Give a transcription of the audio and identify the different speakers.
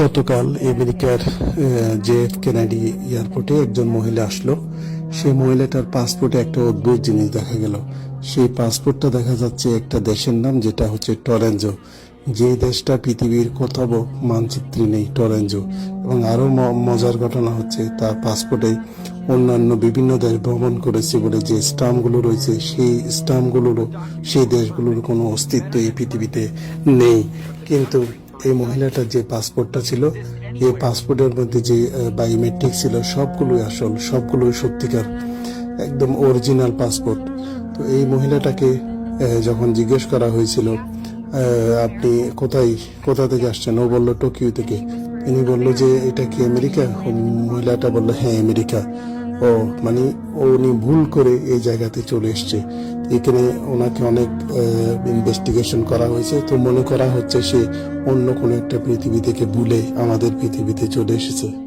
Speaker 1: গতকাল আমেরিকার এফ কেনাডি এয়ারপোর্টে একজন মহিলা আসলো। সেই মহিলাটার পাসপোর্টে একটা অদ্ভুত জিনিস দেখা গেল। সেই পাসপোর্টটা দেখা যাচ্ছে একটা দেশের নাম, যেটা হচ্ছে টরেঞ্জো যে দেশটা পৃথিবীর কোথাও মানচিত্রে নেই টরেঞ্জো এবং আরও মজার ঘটনা হচ্ছে, তার পাসপোর্টে অন্যান্য বিভিন্ন দেশ ভ্রমণ করেছে বলে যে স্টাম্পগুলো রয়েছে, সেই স্টাম্পগুলোরও, সেই দেশগুলোর কোনো অস্তিত্ব এই পৃথিবীতে নেই। কিন্তু এই মহিলাটার যে পাসপোর্টটা ছিল, এই পাসপোর্টের মধ্যে যে বায়োমেট্রিক ছিল, সবগুলোই আসল, সবগুলোই সত্যিকার, একদম অরিজিনাল পাসপোর্ট তো এই মহিলাটাকে যখন জিজ্ঞেস করা হয়েছিল আপনি কোথায়, কোথা থেকে আসছেন? ও বলল, টোকিও থেকে। তিনি বলল যে, এটা কি আমেরিকা? মহিলাটা বলল হ্যাঁ আমেরিকা। ও মানে উনি ভুল করে এই জায়গাতে চলে এসছে। এখানে ওনাকে অনেক ইনভেস্টিগেশন করা হয়েছে। তো মনে করা হচ্ছে সে অন্য কোনো একটা পৃথিবী থেকে ভুলে আমাদের পৃথিবীতে চলে এসেছে।